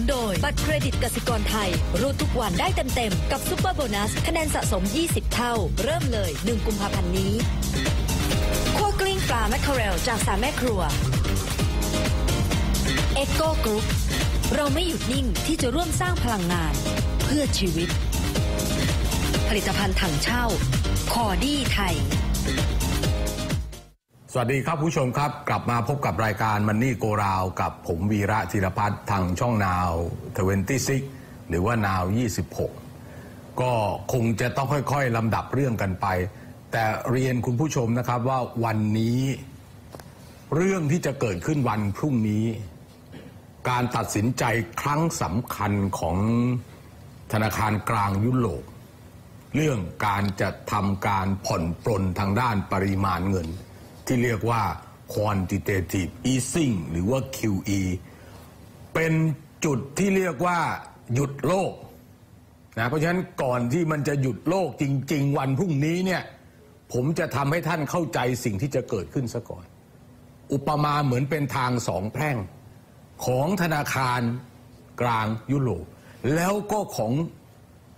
นุนโดย บัตรเครดิตกสิกรไทย รูดทุกวันได้เต็มๆ กับซุปเปอร์โบนัส คะแนนสะสม 20 เท่า เริ่มเลย 1 กุมภาพันธ์นี้คั่วกลิ้งปลาแมคเคอเรลจากสามแม่ครัวเอ็กโกกรุ๊ปเราไม่หยุดนิ่งที่จะร่วมสร้างพลังงาน เพื่อชีวิต ผลิตภัณฑ์ถังเช่า คอดี้ไทย สวัสดีครับผู้ชมครับ กลับมาพบกับรายการมันนี่โกราวกับผมวีระธีรพัฒน์ทางช่องนาว 26 หรือว่านาว 26 ก็คงจะต้องค่อยๆลำดับเรื่องกันไป แต่เรียนคุณผู้ชมนะครับว่าวันนี้ เรื่องที่จะเกิดขึ้นวันพรุ่งนี้ การตัดสินใจครั้งสำคัญของธนาคารกลางยุโรปเรื่องการจะทำการผ่อนปลนทางด้านปริมาณเงิน ที่เรียกว่า quantitative easing หรือว่า QE เป็นจุดที่เรียกว่าหยุดโลกนะเพราะฉะนั้นก่อนที่มันจะหยุดโลกจริง ๆ วันพรุ่งนี้เนี่ยผมจะทำให้ท่านเข้าใจสิ่งที่จะเกิดขึ้นซะก่อน อุปมาเหมือนเป็นทางสองแพร่งของธนาคารกลางยุโรปแล้วก็ของ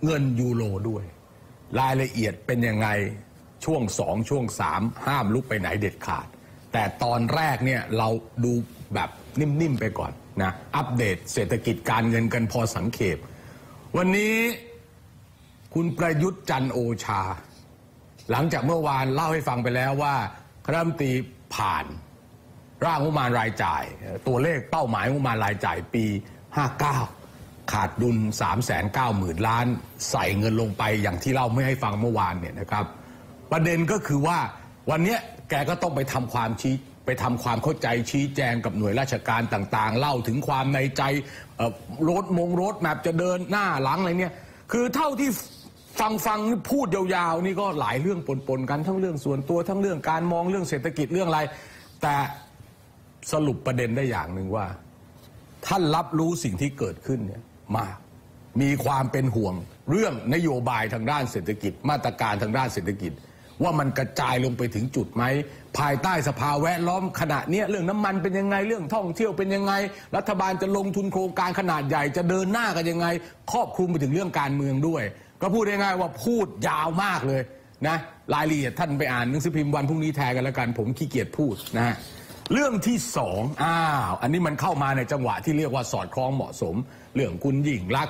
เงินยูโรด้วย รายละเอียดเป็นยังไง ช่วงสองช่วงสามห้ามลุกไปไหนเด็ดขาด แต่ตอนแรกเนี่ยเราดูแบบนิ่ม ๆ ไปก่อนนะอัปเดตเศรษฐกิจการเงินกันพอสังเขปวันนี้คุณประยุทธ์จันโอชา หลังจากเมื่อวานเล่าให้ฟังไปแล้วว่าคณะรัฐมนตรีผ่านร่างงบประมาณรายจ่าย ตัวเลขเป้าหมายงบประมาณรายจ่ายปี 59 ขาดดุล 3 9 0 0 0 0 ล้าน ใส่เงินลงไปอย่างที่เล่าไม่ให้ฟังเมื่อวานเนี่ยนะครับ ประเด็นก็คือว่าวันนี้แกก็ต้องไปทำความชี้ไปทำความเข้าใจชี้แจงกับหน่วยราชการต่างๆ เล่าถึงความในใจรถมงรถแมพจะเดินหน้าหลังอะไรเนี่ยคือเท่าที่ฟังฟังพูดยาวๆ นี่ก็หลายเรื่องปนๆกันทั้งเรื่องส่วนตัวทั้งเรื่องการมองเรื่องเศรษฐกิจเรื่องอะไร แต่สรุปประเด็นได้อย่างหนึ่งว่า ท่านรับรู้สิ่งที่เกิดขึ้นเนี่ยมากมีความเป็นห่วงเรื่องนโยบายทางด้านเศรษฐกิจ มาตรการทางด้านเศรษฐกิจ ว่ามันกระจายลงไปถึงจุดไหม ภายใต้สภาแวดล้อมขณะเนี้ยเรื่องน้ำมันเป็นยังไงเรื่องท่องเที่ยวเป็นยังไง รัฐบาลจะลงทุนโครงการขนาดใหญ่ จะเดินหน้ากันยังไง ครอบคลุมไปถึงเรื่องการเมืองด้วย ก็พูดง่ายๆว่าพูดยาวมากเลยนะรายละเอียดท่านไปอ่านหนังสือพิมพ์วันพรุ่งนี้แทนกันแล้วกัน ผมขี้เกียจพูดนะฮะเรื่องที่สองอ้าวอันนี้มันเข้ามาในจังหวะที่เรียกว่าสอดคล้องเหมาะสม เรื่องคุณยิ่งรัก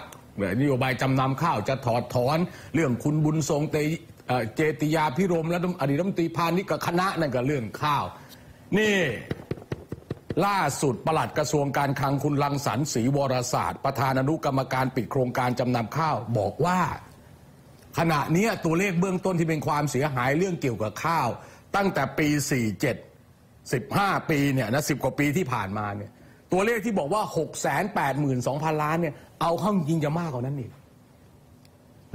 นโยบายจำนำข้าวจะถอดถอน เรื่องคุณบุญทรงเต เจติยาพิรมและอดีตรัฐมนตรีพาณิชย์กับคณะนั่นก็เรื่องข้าว นี่ล่าสุดประหลัดกระทรวงการคลังคุณรังสรรศรีวรศาสตร์ ประธานอนุกรรมการปิดโครงการจำนำข้าว บอกว่า ขณะนี้ตัวเลขเบื้องต้นที่เป็นความเสียหายเรื่องเกี่ยวกับข้าว ตั้งแต่ปี 47 15 ปีเนี่ยนะ10 กว่าปีที่ผ่านมาเนี่ยตัวเลขที่บอกว่า 6 8 2 0 0 0 ล้านเนี่ยเอาข้าจริงจะมากกว่านั้นอีก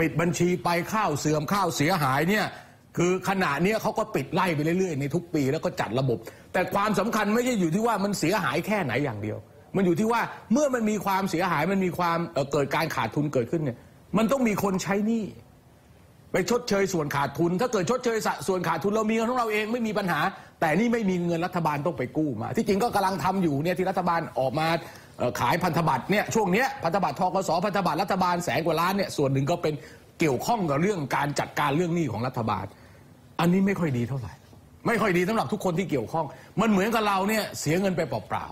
ปิดบัญชีไปข้าวเสื่อมข้าวเสียหายเนี่ยคือขณะเนี้ยเขาก็ปิดไล่ไปเรื่อยๆในทุกปีแล้วก็จัดระบบ แต่ความสำคัญไม่ใช่อยู่ที่ว่ามันเสียหายแค่ไหนอย่างเดียว มันอยู่ที่ว่าเมื่อมันมีความเสียหายมันมีความเเกิดการขาดทุนเกิดขึ้นเนี่ยมันต้องมีคนใช้หนี้ไปชดเชยส่วนขาดทุน ถ้าเกิดชดเชยส่วนขาดทุนเรามีเงินของเราเองไม่มีปัญหา แต่นี่ไม่มีเงินรัฐบาลต้องไปกู้มา ที่จริงก็กำลังทำอยู่เนี่ยที่รัฐบาลออกมา ขายพันธบัตรเนี่ยช่วงเนี้ยพันธบัตรทกสพันธบัตรรัฐบาลแสนกว่าล้านเนี่ยส่วนหนึ่งก็เป็นเกี่ยวข้องกับเรื่องการจัดการเรื่องหนี้ของรัฐบาล อันนี้ไม่ค่อยดีเท่าไหร่ ไม่ค่อยดีสำหรับทุกคนที่เกี่ยวข้อง มันเหมือนกับเราเนี่ยเสียเงินไปเปล่า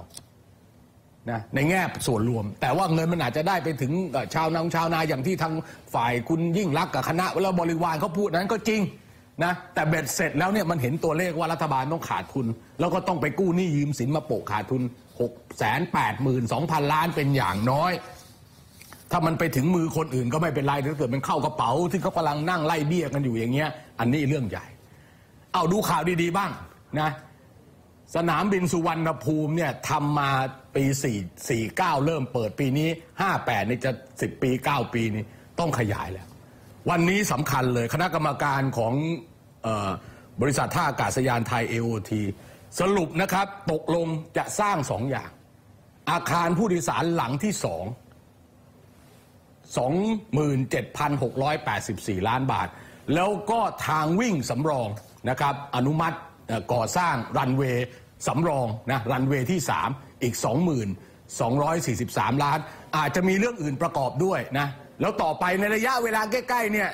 ๆนะในแง่ส่วนรวม แต่ว่าเงินมันอาจจะได้ไปถึงชาวนางชาวนาอย่างที่ทางฝ่ายคุณยิ่งรักกับคณะแล้วบริวารเขาพูดนั้นก็จริงนะแต่เบ็ดเสร็จแล้วเนี่ยมันเห็นตัวเลขว่ารัฐบาลต้องขาดทุน แล้วก็ต้องไปกู้หนี้ยืมสินมาโปะขาดทุน 6 8 2 0 0 0 ล้านเป็นอย่างน้อย ถ้ามันไปถึงมือคนอื่นก็ไม่เป็นไรถ้าเกิดมันเข้ากระเป๋าที่เขากำลังนั่งไล่เบี้ยกันอยู่อย่างเงี้ย อันนี้เรื่องใหญ่ เอาดูข่าวดีๆบ้างนะสนามบินสุวรรณภูมิเนี่ยทำมาปี 4 4 9 เริ่มเปิดปีนี้ 58นี่จะ 10 ปี 9 ปีนี่ต้องขยายแล้ว วันนี้สำคัญเลยคณะกรรมการของออบริษัทท่าอากาศยานไทย AOT สรุปนะครับตกลงจะสร้างสองอย่าง อาคารผู้โดยสารหลังที่สอง27,684 ล้านบาท แล้วก็ทางวิ่งสำรองนะครับ อนุมัติก่อสร้างรันเวย์สำรองนะรันเวย์ที่ 3 อีก243 ล้าน อาจจะมีเรื่องอื่นประกอบด้วยนะ แล้วต่อไปในระยะเวลาใกล้ ๆ เนี่ย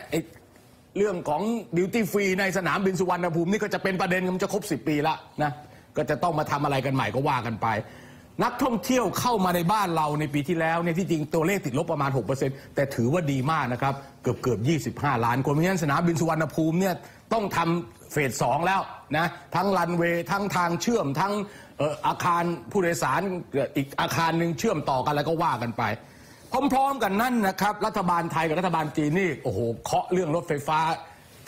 เรื่องของดิวตี้ฟรีในสนามบินสุวรรณภูมินี่ก็จะเป็นประเด็นมันจะครบ 10 ปีละนะก็จะต้องมาทำอะไรกันใหม่ก็ว่ากันไป นักท่องเที่ยวเข้ามาในบ้านเราในปีที่แล้วเนี่ยที่จริงตัวเลขติดลบประมาณ 6%แต่ถือว่าดีมากนะครับ เกือบเกือบ25 ล้านคนเพราะฉะนั้นสนามบินสุวรรณภูมิเนี่ยต้องทำเฟสสองแล้วนะทั้งรันเวย์ทั้งทางเชื่อมทั้งอาคารผู้โดยสารอีกอาคารหนึ่งเชื่อมต่อกันแล้วก็ว่ากันไป พร้อมๆกันนั่นนะครับ รัฐบาลไทยกับรัฐบาลจีนนี่โอ้โหเคาะเรื่องรถไฟฟ้า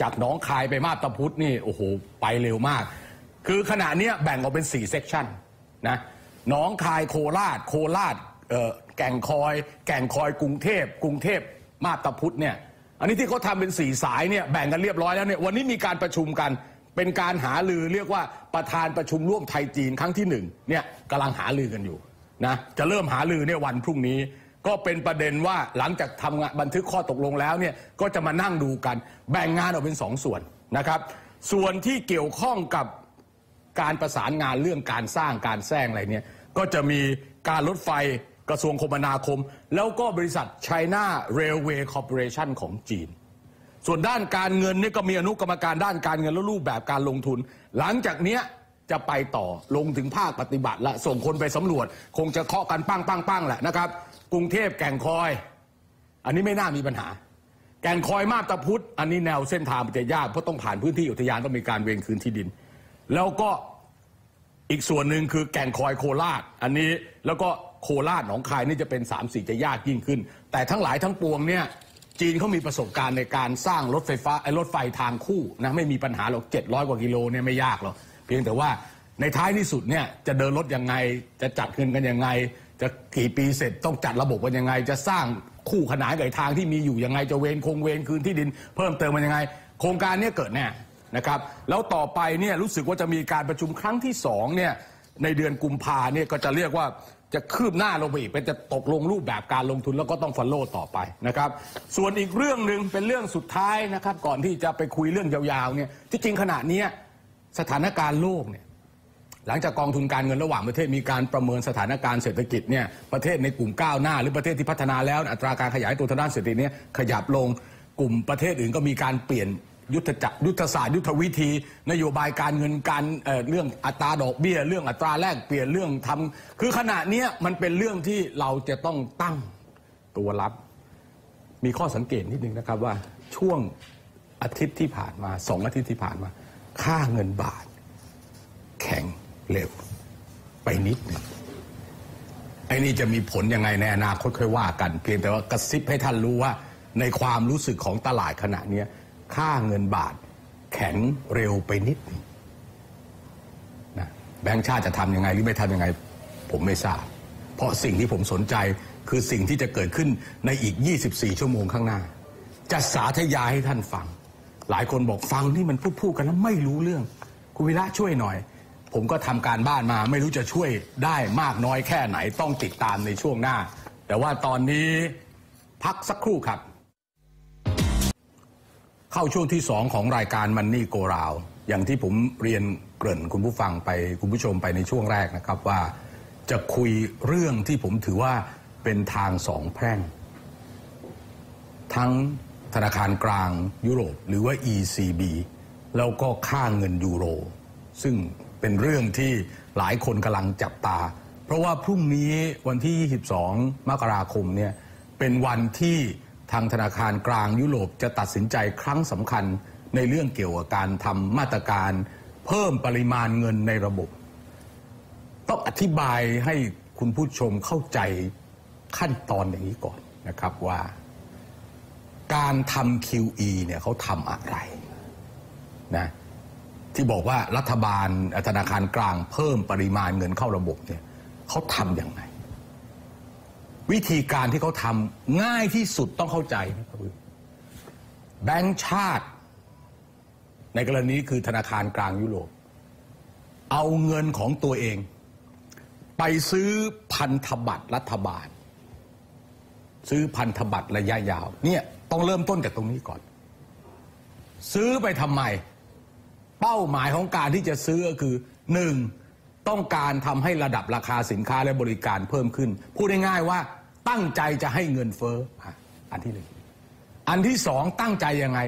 จากหนองคายไปมาบตาพุธนี่โอ้โหไปเร็วมาก คือขณะนี้แบ่งออกเป็น 4 เซกชันนะหนองคายโคราช โคราชแก่งคอย แก่งคอยกรุงเทพกรุงเทพมาบตาพุธเนี่ยอันนี้ที่เขาทำเป็นสี่สายเนี่ยแบ่งกันเรียบร้อยแล้วเนี่ยวันนี้มีการประชุมกันเป็นการหาลือเรียกว่าประธานประชุมร่วมไทยจีนครั้งที่หนึ่งเนี่ยกำลังหาลือกันอยู่นะจะเริ่มหาลือเนี่ยวันพรุ่งนี้ ก็เป็นประเด็นว่าหลังจากทำบันทึกข้อตกลงแล้วเนี่ยก็จะมานั่งดูกัน แบ่งงานออกเป็นสองส่วนนะครับ ส่วนที่เกี่ยวข้องกับการประสานงานเรื่องการสร้างการแซงอะไรเนี่ยก็จะมีการรถไฟกระทรวงคมนาคม แล้วก็บริษัท China Railway Corporation ของจีน ส่วนด้านการเงินนี่ก็มีอนุกรรมการด้านการเงินและรูปแบบการลงทุน หลังจากเนี้ยจะไปต่อลงถึงภาคปฏิบัติและส่งคนไปสำรวจ คงจะเคาะกันปั้งปั้งปั้งแหละนะครับ กรุงเทพแก่งคอย อันนี้ไม่น่ามีปัญหา แก่งคอยมาบตาพุธอันนี้แนวเส้นทางมันจะยากเพราะต้องผ่านพื้นที่อุทยานต้องมีการเวรคืนที่ดิน แล้วก็อีกส่วนหนึ่งคือแก่งคอยโคราช อันนี้แล้วก็โคราชหนองคายนี่จะเป็น3ามสี่จะยากยิ่งขึ้น แต่ทั้งหลายทั้งปวงเนี่ยจีนเขามีประสบการณ์ในการสร้างรถไฟฟ้าไอ้รถไฟทางคู่นะไม่มีปัญหาหรอก700 กว่ากิโลเนี่ยไม่ยากหรอกเพียงแต่ว่าในท้ายที่สุดเนี่ยจะเดินรถยังไงจะจัดเงินกันยังไง จะกี่ปีเสร็จต้องจัดระบบกันยังไง จะสร้างคู่ขนานกับทางที่มีอยู่ยังไงจะเวนคงเวนคืนที่ดิน เพิ่มเติมมันยังไง โครงการเนี้เกิดแน่นะครับแล้วต่อไปเนี่ยรู้สึกว่าจะมีการประชุมครั้งที่สองเนี่ยในเดือนกุมภาเนี่ยก็จะเรียกว่าจะคืบหน้าลงไปอีกเป็นจะตกลงรูปแบบการลงทุนแล้วก็ต้องฟอลโล่ต่อไปนะครับ ส่วนอีกเรื่องหนึ่งเป็นเรื่องสุดท้ายนะครับ ก่อนที่จะไปคุยเรื่องยาวๆเนี่ยที่จริงขณะนี้สถานการณ์โลกเนี่ย หลังจากกองทุนการเงินระหว่างประเทศมีการประเมินสถานการณ์เศรษฐกิจเนี่ยประเทศในกลุ่มก้าวหน้า หรือประเทศที่พัฒนาแล้วอัตราการขยายตัวทางด้านเศรษฐกิจเนี่ยขยับลงกลุ่มประเทศอื่นก็มีการเปลี่ยนยุทธจักรยุทธศาสตร์ยุทธวิธี นโยบายการเงินการเเรื่องอัตราดอกเบี้ย เรื่องอัตราแลกเปลี่ยนเรื่องทำคือขณะนี้มันเป็นเรื่องที่เราจะต้องตั้งตัวรับ มีข้อสังเกตนิดนึงนะครับว่าช่วงอาทิตย์ที่ผ่านมาสองอาทิตย์ที่ผ่านมา ค่าเงินบาท แข็ง เร็วไปนิดหนึ่งไอ้นี่จะมีผลยังไงในอนาคตค่อยว่ากัน เพียงแต่ว่ากระซิบให้ท่านรู้ว่า ในความรู้สึกของตลาดขณะเนี้ยค่าเงินบาทแข็งเร็วไปนิดนึงนะแบงค์ชาติจะทำยังไงหรือไม่ทำยังไง ผมไม่ทราบ เพราะสิ่งที่ผมสนใจคือสิ่งที่จะเกิดขึ้นในอีก 24 ชั่วโมงข้างหน้า จะสาธยายให้ท่านฟัง หลายคนบอกฟังที่มันพูดพูดกันแล้วไม่รู้เรื่อง คุณวิระช่วยหน่อย ผมก็ทำการบ้านมาไม่รู้จะช่วยได้มากน้อยแค่ไหนต้องติดตามในช่วงหน้า แต่ว่าตอนนี้พักสักครู่ครับ เข้าช่วงที่สองของรายการมันนี่โกราว อย่างที่ผมเรียนเกริ่นคุณผู้ฟังไปคุณผู้ชมไปในช่วงแรกนะครับว่า จะคุยเรื่องที่ผมถือว่าเป็นทางสองแพร่ง ทั้งธนาคารกลางยุโรปหรือว่า ECB แล้วก็ค่าเงินยูโร ซึ่ง เป็นเรื่องที่หลายคนกำลังจับตา เพราะว่าพรุ่งนี้วันที่ 22 มกราคมเนี่ยเป็นวันที่ทางธนาคารกลางยุโรปจะตัดสินใจครั้งสำคัญในเรื่องเกี่ยวกับการทำมาตรการ เพิ่มปริมาณเงินในระบบ ต้องอธิบายให้คุณผู้ชมเข้าใจขั้นตอนอย่างนี้ก่อนนะครับว่า การทำ QE เนี่ยเขาทำอะไรนะ ที่บอกว่ารัฐบาลธนาคารกลางเพิ่มปริมาณเงินเข้าระบบเนี่ยเขาทำอย่างไรวิธีการที่เขาทำง่ายที่สุดต้องเข้าใจนะครับแบงก์ชาติ ในกรณีคือธนาคารกลางยุโรป เอาเงินของตัวเอง ไปซื้อพันธบัตรรัฐบาล ซื้อพันธบัตรระยะยาว เนี่ยต้องเริ่มต้นจากตรงนี้ก่อน ซื้อไปทำไม เป้าหมายของการที่จะซื้อก็คือหนึ่งต้องการทำให้ระดับราคาสินค้าและบริการเพิ่มขึ้น พูดง่ายๆว่าตั้งใจจะให้เงินเฟ้ออันที่หนึ่งอันที่สองตั้งใจยังไง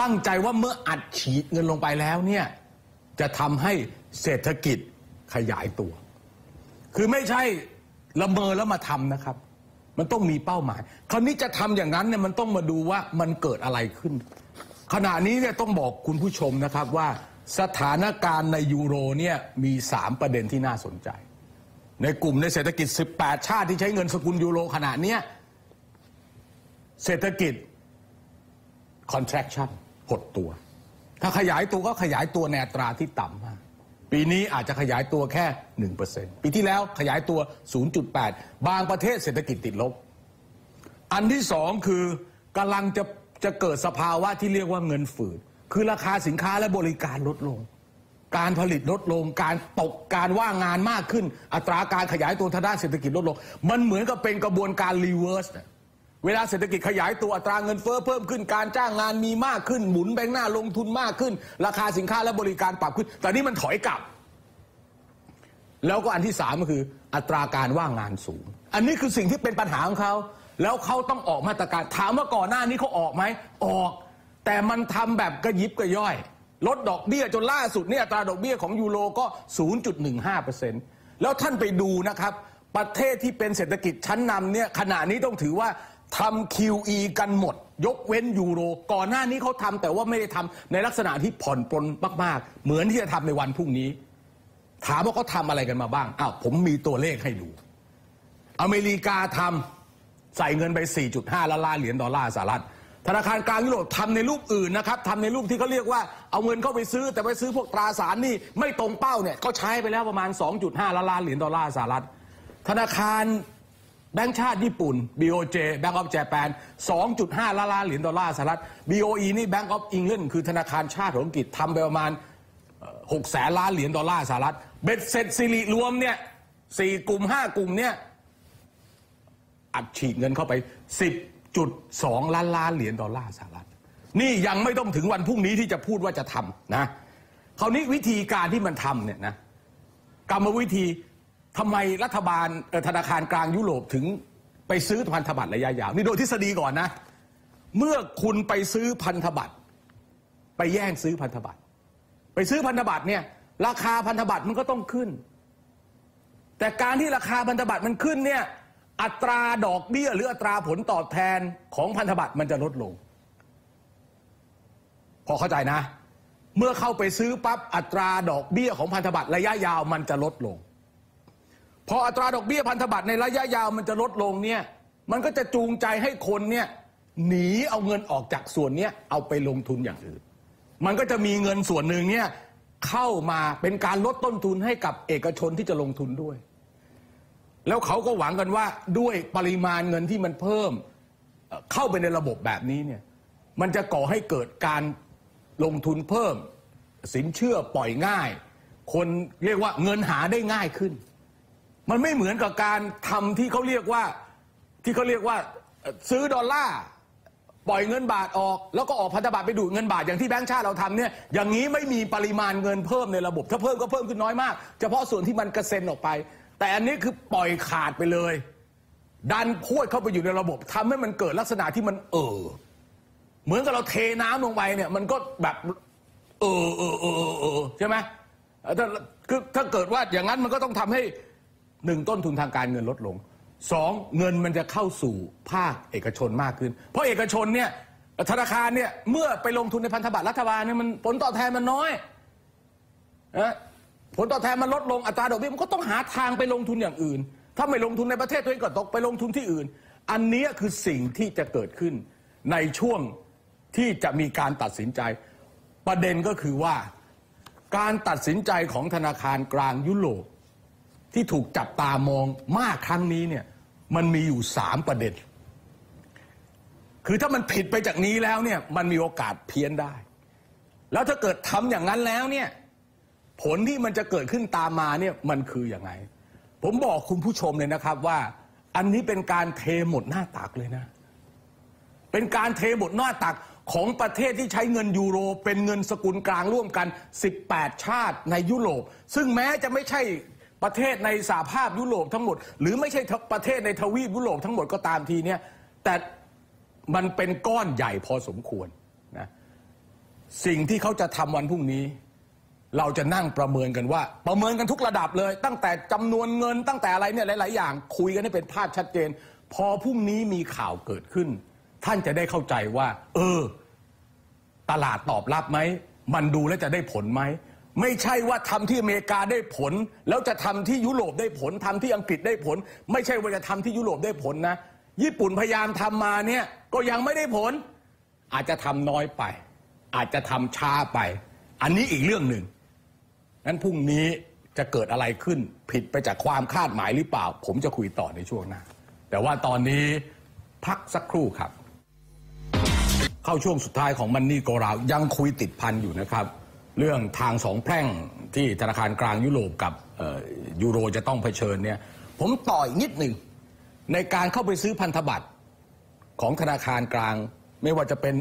ตั้งใจว่าเมื่ออัดฉีดเงินลงไปแล้วเนี่ยจะทำให้เศรษฐกิจขยายตัว คือไม่ใช่ละเมอแล้วมาทำนะครับ มันต้องมีเป้าหมาย คราวนี้จะทำอย่างนั้นเนี่ยมันต้องมาดูว่ามันเกิดอะไรขึ้น ขณะนี้เนี่ยต้องบอกคุณผู้ชมนะครับว่า สถานการณ์ในยูโรเนี่ยมีสามประเด็นที่น่าสนใจ ในกลุ่มในเศรษฐกิจ 18 ชาติที่ใช้เงินสกุลยูโรขณะเนี้ยเศรษฐกิจ contraction หดตัว ถ้าขยายตัวก็ขยายตัวในอัตราที่ต่ำมากปีนี้อาจจะขยายตัวแค่ 1%ปีที่แล้วขยายตัว 0.8 บางประเทศเศรษฐกิจติดลบ อันที่สองคือกำลังจะจะเกิดสภาวะที่เรียกว่าเงินฝืด คือราคาสินค้าและบริการลดลง การผลิตลดลง การตกการว่างงานมากขึ้น อัตราการขยายตัวทางด้านเศรษฐกิจลดลง มันเหมือนกับเป็นกระบวนการรีเวิร์สน่ะเวลาเศรษฐกิจขยายตัวอัตราเงินเฟ้อเพิ่มขึ้นการจ้างงานมีมากขึ้น หมุนแบงค์หน้าลงทุนมากขึ้น ราคาสินค้าและบริการปรับขึ้น แต่นี่มันถอยกลับ แล้วก็อันที่สามก็คืออัตราการว่างงานสูง อันนี้คือสิ่งที่เป็นปัญหาของเขา แล้วเขาต้องออกมาตรการถามว่าก่อนหน้านี้เขาออกไหมออก แต่มันทำแบบกระยิบกระย่อย ลดดอกเบี้ยจนล่าสุดเนี่ยอัตราดอกเบี้ยของยูโรก็ 0.15%แล้วท่านไปดูนะครับ ประเทศที่เป็นเศรษฐกิจชั้นนำเนี่ยขณะนี้ต้องถือว่าทำ QE กันหมด ยกเว้นยูโร ก่อนหน้านี้เขาทำแต่ว่าไม่ได้ทำในลักษณะที่ผ่อนปลนมาก ๆ เหมือนที่จะทำในวันพรุ่งนี้ ถามว่าเขาทำอะไรกันมาบ้างอ้าวผมมีตัวเลขให้ดู อเมริกาทำใส่เงินไป 4.5 ล้านล้านเหรียญดอลลาร์สหรัฐ ธนาคารกลางยุโรปทำในรูปอื่นนะครับทำในรูปที่เขาเรียกว่าเอาเงินเข้าไปซื้อ แต่ไปซื้อพวกตราสารนี่ไม่ตรงเป้าเนี่ยก็ใช้ไปแล้วประมาณ 2.5 ล้านล้านเหรียญดอลลาร์สหรัฐ ธนาคารแบงก์ชาติญี่ปุ่น BOJ Bank of Japan 2.5 ล้านล้านเหรียญดอลลาร์สหรัฐ BOE นี่ Bank of England คือธนาคารชาติของอังกฤษทำไปประมาณหกแสนล้านเหรียญดอลลาร์สหรัฐเบ็ดเสร็จสิริรวมเนี่ยสี่กลุ่มห้ากลุ่มเนี่ยอัดฉีดเงินเข้าไป 10 10.2ล้านล้านเหรียญดอลลาร์สหรัฐ นี่ยังไม่ต้องถึงวันพรุ่งนี้ที่จะพูดว่าจะทำนะคราวนี้วิธีการที่มันทำเนี่ยนะกรรมวิธีทำไมรัฐบาลธนาคารกลางยุโรปถึงไปซื้อพันธบัตรระยะยาวนี่โดยทฤษฎีก่อนนะ เมื่อคุณไปซื้อพันธบัตรไปแย่งซื้อพันธบัตรไปซื้อพันธบัตรเนี่ยราคาพันธบัตรมันก็ต้องขึ้น แต่การที่ราคาพันธบัตรมันขึ้นเนี่ย อัตราดอกเบี้ยหรืออัตราผลตอบแทนของพันธบัตรมันจะลดลง พอเข้าใจนะ เมื่อเข้าไปซื้อปั๊บอัตราดอกเบี้ยของพันธบัตรระยะยาวมันจะลดลง พออัตราดอกเบี้ยพันธบัตรในระยะยาวมันจะลดลงเนี่ยมันก็จะจูงใจให้คนเนี่ยหนีเอาเงินออกจากส่วนเนี้ยเอาไปลงทุนอย่างอื่น มันก็จะมีเงินส่วนหนึ่งเนี่ยเข้ามาเป็นการลดต้นทุนให้กับเอกชนที่จะลงทุนด้วย แล้วเขาก็หวังกันว่าด้วยปริมาณเงินที่มันเพิ่ม เข้าไปในระบบแบบนี้เนี่ยมันจะก่อให้เกิดการลงทุนเพิ่ม สินเชื่อปล่อยง่าย คนเรียกว่าเงินหาได้ง่ายขึ้น มันไม่เหมือนกับการทำที่เขาเรียกว่าที่เขาเรียกว่าซื้อดอลลาร์ปล่อยเงินบาทออก แล้วก็ออกพันธบัตรไปดูดเงินบาทอย่างที่แบงก์ชาติเราทำเนี่ยอย่างนี้ไม่มีปริมาณเงินเพิ่มในระบบ ถ้าเพิ่มก็เพิ่มขึ้นน้อยมาก เฉพาะส่วนที่มันกระเซ็นออกไป แต่อันนี้คือปล่อยขาดไปเลย ดันพวดเข้าไปอยู่ในระบบทำให้มันเกิดลักษณะที่มันเออเหมือนกับเราเทน้ำลงไปเนี่ย มันก็แบบเออเออเออเออใช่ไหมถ้าคือถ้าเกิดว่าอย่างนั้นมันก็ต้องทำให้หนึ่งต้นทุนทางการเงินลดลงสองเงินมันจะเข้าสู่ภาคเอกชนมากขึ้น เพราะเอกชนเนี่ยธนาคารเนี่ยเมื่อไปลงทุนในพันธบัตรรัฐบาลเนี่ยมันผลตอบแทนมันน้อยนะ ผลตอบแทนมันลดลงอัตราดอกเบี้ยมันก็ต้องหาทางไปลงทุนอย่างอื่น ถ้าไม่ลงทุนในประเทศตัวเองก็ตกไปลงทุนที่อื่น อันนี้คือสิ่งที่จะเกิดขึ้นในช่วงที่จะมีการตัดสินใจ ประเด็นก็คือว่า การตัดสินใจของธนาคารกลางยุโรปที่ถูกจับตามองมากครั้งนี้เนี่ยมันมีอยู่สามประเด็น คือถ้ามันผิดไปจากนี้แล้วเนี่ยมันมีโอกาสเพี้ยนได้ แล้วถ้าเกิดทำอย่างนั้นแล้วเนี่ย ผลที่มันจะเกิดขึ้นตามมาเนี่ยมันคืออย่างไง ผมบอกคุณผู้ชมเลยนะครับว่า อันนี้เป็นการเทหมดหน้าตักเลยนะ เป็นการเทหมดหน้าตักของประเทศที่ใช้เงินยูโร เป็นเงินสกุลกลางร่วมกัน 18 ชาติในยุโรป ซึ่งแม้จะไม่ใช่ประเทศในสหภาพยุโรปทั้งหมด หรือไม่ใช่ประเทศในทวีปยุโรปทั้งหมดก็ตามทีเนี่ยแต่มันเป็นก้อนใหญ่พอสมควรนะสิ่งที่เขาจะทำวันพรุ่งนี้ เราจะนั่งประเมินกันว่า ประเมินกันทุกระดับเลย ตั้งแต่จำนวนเงินตั้งแต่อะไรเนี่ยหลาย ๆ อย่าง คุยกันให้เป็นภาพชัดเจน พอพรุ่งนี้มีข่าวเกิดขึ้น ท่านจะได้เข้าใจว่า เออ ตลาดตอบรับไหมมันดูแล้วจะได้ผลไหมไม่ใช่ว่าทำที่อเมริกาได้ผล แล้วจะทำที่ยุโรปได้ผลทำที่อังกฤษได้ผล ไม่ใช่ว่าจะทำที่ยุโรปได้ผลนะ ญี่ปุ่นพยายามทำมาเนี่ยก็ยังไม่ได้ผล อาจจะทำน้อยไป อาจจะทำช้าไป อันนี้อีกเรื่องหนึ่ง นั้นพรุ่งนี้จะเกิดอะไรขึ้นผิดไปจากความคาดหมายหรือเปล่า ผมจะคุยต่อในช่วงหน้า แต่ว่าตอนนี้พักสักครู่ครับ เข้าช่วงสุดท้ายของมันนี่โกราวยังคุยติดพันอยู่นะครับ เรื่องทางสองแพร่งที่ธนาคารกลางยุโรปกับยูโรจะต้องเผชิญเนี่ย ผมต่ออีกนิดหนึ่งในการเข้าไปซื้อพันธบัตรของธนาคารกลาง ไม่ว่าจะเป็น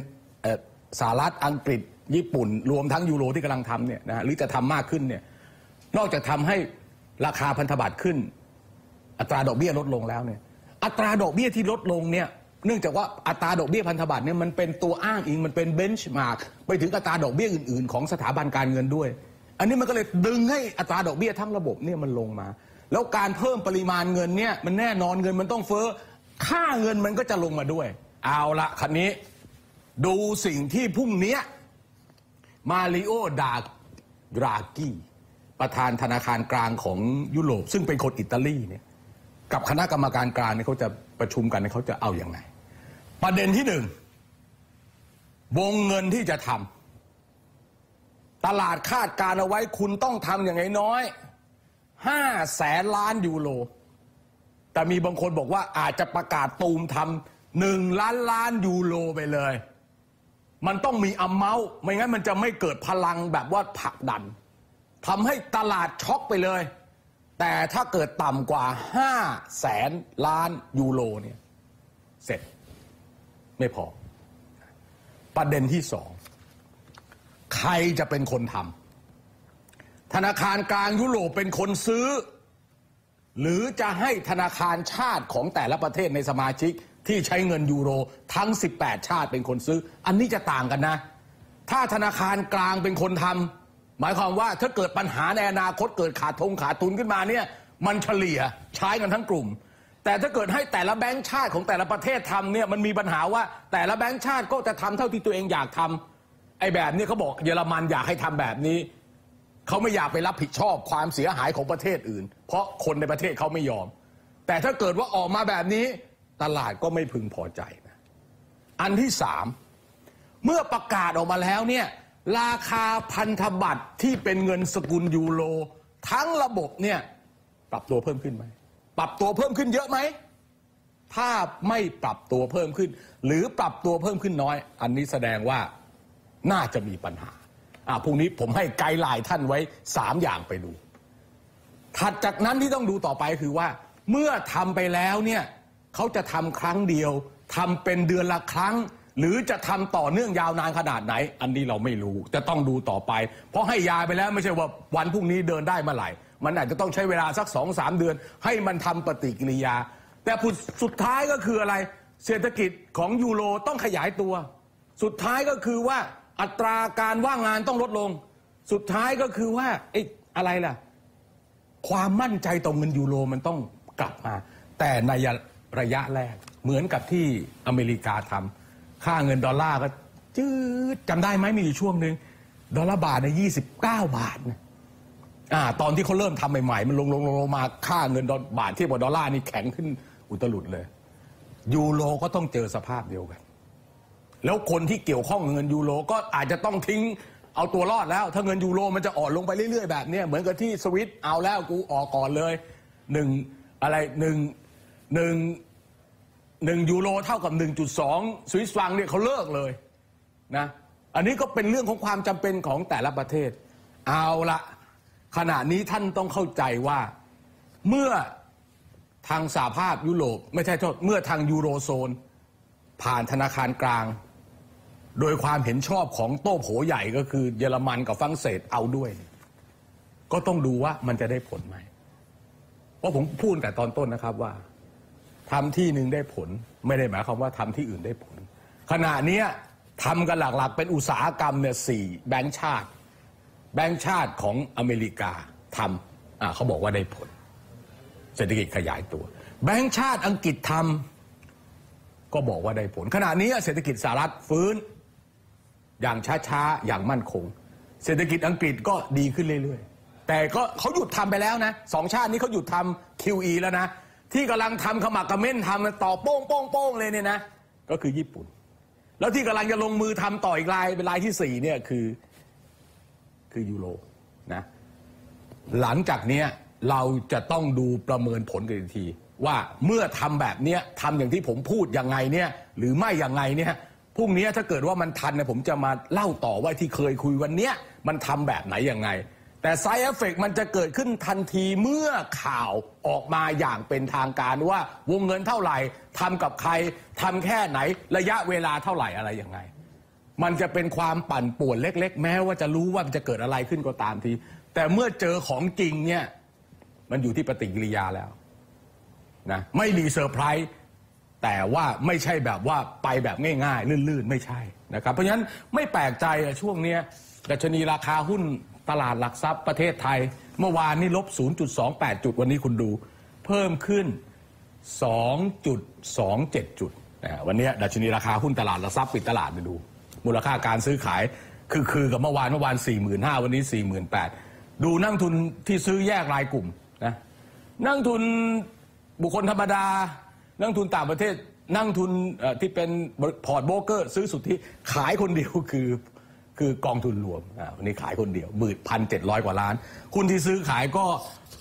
สหรัฐอังกฤษ ญี่ปุ่น รวมทั้งยูโรที่กำลังทำเนี่ยนะฮะหรือจะทำมากขึ้นเนี่ยนอกจากทำให้ราคาพันธบัตรขึ้น อัตราดอกเบี้ยลดลงแล้วเนี่ยอัตราดอกเบี้ยที่ลดลงเนี่ยเนื่องจากว่าอัตราดอกเบี้ยพันธบัตรเนี่ยมันเป็นตัวอ้างอิงมันเป็นเบนช์มาร์กไปถึงอัตราดอกเบี้ยอื่น ๆ ของสถาบันการเงินด้วย อันนี้มันก็เลยดึงให้อัตราดอกเบี้ยทั้งระบบเนี่ยมันลงมา แล้วการเพิ่มปริมาณเงินเนี่ยมันแน่นอนเงินมันต้องเฟ้อค่าเงินมันก็จะลงมาด้วย เอาละคันนี้ ดูสิ่งที่พรุ่งนี้ มาริโอดารากีประธานธนาคารกลางของยุโรป ซึ่งเป็นคนอิตาลีเนี่ยกับคณะกรรมการกลางเนี่ยเขาจะประชุมกันเนี่ยเขาจะเอาอย่างไงประเด็นที่หนึ่งวงเงินที่จะทำตลาดคาดการเอาไว้คุณต้องทำอย่างน้อยห้าแสนล้านยูโรแต่มีบางคนบอกว่าอาจจะประกาศตูมทำหนึ่งล้านล้านยูโรไปเลย มันต้องมีอัมเมาส์ไม่งั้นมันจะไม่เกิดพลังแบบว่าผลักดันทำให้ตลาดช็อกไปเลย แต่ถ้าเกิดต่ำกว่า5แสนล้านยูโรเนี่ยเสร็จไม่พอ ประเด็นที่สองใครจะเป็นคนทำธนาคารกลางยุโรปเป็นคนซื้อ หรือจะให้ธนาคารชาติของแต่ละประเทศในสมาชิก ที่ใช้เงินยูโรทั้ง 18 ชาติเป็นคนซื้อ อันนี้จะต่างกันนะ ถ้าธนาคารกลางเป็นคนทำหมายความว่าถ้าเกิดปัญหาในอนาคตเกิดขาดทงขาดทุนขึ้นมาเนี่ยมันเฉลี่ยใช้กันทั้งกลุ่ม แต่ถ้าเกิดให้แต่ละแบงก์ชาติของแต่ละประเทศทำเนี่ยมันมีปัญหาว่าแต่ละแบงก์ชาติก็จะทำเท่าที่ตัวเองอยากทำไอ้แบบนี้เขาบอกเยอรมันอยากให้ทำแบบนี้เขาไม่อยากไปรับผิดชอบความเสียหายของประเทศอื่น เพราะคนในประเทศเขาไม่ยอม แต่ถ้าเกิดว่าออกมาแบบนี้ ตลาดก็ไม่พึงพอใจนะอันที่สามเมื่อประกาศออกมาแล้วเนี่ยราคาพันธบัตรที่เป็นเงินสกุลยูโรทั้งระบบเนี่ยปรับตัวเพิ่มขึ้นไหมปรับตัวเพิ่มขึ้นเยอะไหมถ้าไม่ปรับตัวเพิ่มขึ้น หรือปรับตัวเพิ่มขึ้นน้อย อันนี้แสดงว่าน่าจะมีปัญหาอ่าพรุ่งนี้ผมให้ไกด์ไลน์ท่านไว้สามอย่างไปดูถัดจากนั้นที่ต้องดูต่อไปคือว่า เมื่อทำไปแล้วเนี่ย เขาจะทำครั้งเดียวทำเป็นเดือนละครั้ง หรือจะทำต่อเนื่องยาวนานขนาดไหน อันนี้เราไม่รู้จะต้องดูต่อไป เพราะให้ยาไปแล้วไม่ใช่ว่าวันพรุ่งนี้เดินได้เมื่อไหร่ มันอาจจะต้องใช้เวลาสักสองสามเดือน ให้มันทำปฏิกิริยา แต่ผลสุดท้ายก็คืออะไร เศรษฐกิจของยูโรต้องขยายตัว สุดท้ายก็คือว่าอัตราการว่างงานต้องลดลง สุดท้ายก็คือว่าไอ้อะไรล่ะ ความมั่นใจต่อเงินยูโรมันต้องกลับมา แต่ใน ระยะแรก เหมือนกับที่อเมริกาทำค่าเงินดอลลาร์ก็จืดจำได้ไหมมีอยู่ช่วงหนึ่งดอลลาร์บาทในยี่สิบเก้าบาทนะอ่าตอนที่เขาเริ่มทำใหม่ๆ มันลงลงลงลงมาค่าเงินดอลบาทเทียบกับดอลลาร์นี่แข็งขึ้นอุตลุดเลย ยูโรก็ต้องเจอสภาพเดียวกัน แล้วคนที่เกี่ยวข้องกับเงินยูโรก็อาจจะต้องทิ้งเอาตัวรอดแล้ว ถ้าเงินยูโรมันจะอ่อนลงไปเรื่อยๆแบบนี้เหมือนกับที่สวิตเอาแล้วกูออกก่อนเลยหนึ่งอะไรหนึ่ง หนึ่งหนึ่งยูโรเท่ากับหนึ่งจุดสองสวิสฟรังเนี่ยเขาเลิกเลยนะอันนี้ก็เป็นเรื่องของความจำเป็นของแต่ละประเทศ เอาละขณะนี้ท่านต้องเข้าใจว่าเมื่อทางสหภาพยุโรปไม่ใช่โทษเมื่อทางยูโรโซน ผ่านธนาคารกลาง โดยความเห็นชอบของโต้โผใหญ่ก็คือเยอรมันกับฝรั่งเศสเอาด้วย ก็ต้องดูว่ามันจะได้ผลไหมเพราะผมพูดแต่ตอนต้นนะครับว่า ทำที่หนึ่งได้ผล ไม่ได้หมายความว่าทำที่อื่นได้ผล ขณะเนี้ยทำกันหลักๆ เป็นอุตสาหกรรมเนี่ยสี่แบงก์ชาติ แบงก์ชาติของอเมริกาทำอ่าเขาบอกว่าได้ผล เศรษฐกิจขยายตัว แบงก์ชาติอังกฤษทำก็บอกว่าได้ผล ขณะนี้เศรษฐกิจสหรัฐฟื้น อย่างช้าๆ อย่างมั่นคง เศรษฐกิจอังกฤษก็ดีขึ้นเรื่อยๆ แต่ก็เขาหยุดทำไปแล้วนะสองชาตินี้เขาหยุดทำ QE แล้วนะ ที่กำลังทำขมักกระเม้นทำต่อโป้งโป้งโป้งเลยเนี่ยนะก็คือญี่ปุ่น แล้วที่กำลังจะลงมือทำต่ออีกรายเป็นรายที่สี่เนี่ยคือคือยูโรนะหลังจากเนี้ยเราจะต้องดูประเมินผลกันอีกที ว่าเมื่อทำแบบเนี้ยทำอย่างที่ผมพูดยังไงเนี่ยหรือไม่ยังไงเนี่ยพรุ่งนี้ถ้าเกิดว่ามันทันเนี่ยผมจะมาเล่าต่อว่าที่เคยคุยวันเนี้ยมันทำแบบไหนยังไง แต่ไซเอฟเฟกมันจะเกิดขึ้นทันทีเมื่อข่าวออกมาอย่างเป็นทางการว่าวงเงินเท่าไหร่ทำกับใครทำแค่ไหนระยะเวลาเท่าไหร่อะไรยังไง มันจะเป็นความปั่นป่วนเล็ก ๆ แม้ว่าจะรู้ว่ามันจะเกิดอะไรขึ้นก็ตามที แต่เมื่อเจอของจริงเนี่ยมันอยู่ที่ปฏิกิริยาแล้วนะไม่มีเซอร์ไพรส์แต่ว่าไม่ใช่แบบว่าไปแบบง่าย ๆ ลื่นๆ ไม่ใช่นะครับ เพราะฉะนั้นไม่แปลกใจอะช่วงเนี้ยดัชนีราคาหุ้น ตลาดหลักทรัพย์ประเทศไทย เมื่อวานนี้ลบ 0.28 จุดวันนี้คุณดู เพิ่มขึ้น 2.27 จุดวันนี้ดัชนีราคาหุ้นตลาดหลักทรัพย์ปิดตลาดไปดู มูลค่าการซื้อขายคือคือกับเมื่อวานเมื่อวาน 45,000 วันนี้ 48,000 ดูนักทุนที่ซื้อแยกรายกลุ่มนะนักทุนบุคคลธรรมดา นักทุนต่างประเทศนักทุนที่เป็นพอร์ตโบรกเกอร์ ซื้อสุทธิขายคนเดียวคือ คือกองทุนรวมอ่าวันนี้ขายคนเดียวหมื่นพันเจ็ดร้อยกว่าล้านหุ้นที่ซื้อขายก็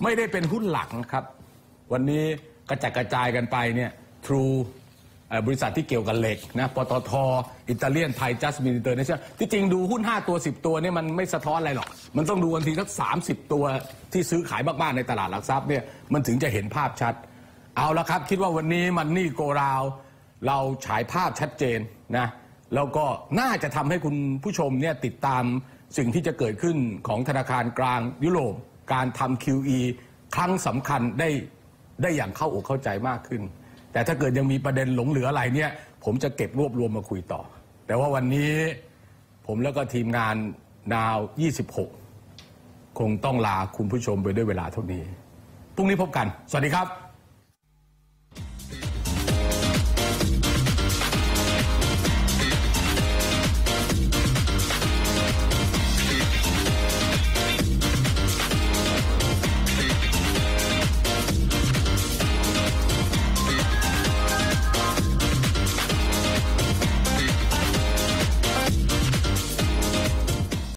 ไม่ได้เป็นหุ้นหลักนะครับ วันนี้กระจัดกระจายกันไปเนี่ยทรูบริษัทที่เกี่ยวกับเหล็กนะปตทอิตาเลียนไทยจัสมินเตอร์เนชั่นที่จริงดูหุ้น 5 ตัว 10 ตัวเนี่ยมันไม่สะท้อนอะไรหรอก มันต้องดูกันทีสัก 30 ตัวที่ซื้อขายมากๆในตลาดหลักทรัพย์เนี่ยมันถึงจะเห็นภาพชัด เอาละครับ คิดว่าวันนี้มันนี่โกราว เราฉายภาพชัดเจนนะ แล้วก็น่าจะทำให้คุณผู้ชมเนี่ยติดตามสิ่งที่จะเกิดขึ้นของธนาคารกลางยุโรป การทำ QE ครั้งสำคัญได้ได้อย่างเข้าอกเข้าใจมากขึ้น แต่ถ้าเกิดยังมีประเด็นหลงเหลืออะไรเนี่ยผมจะเก็บรวบรวมมาคุยต่อ แต่ว่าวันนี้ผมแล้วก็ทีมงานนาว 26 คงต้องลาคุณผู้ชมไปด้วยเวลาเท่านี้พรุ่งนี้พบกัน สวัสดีครับ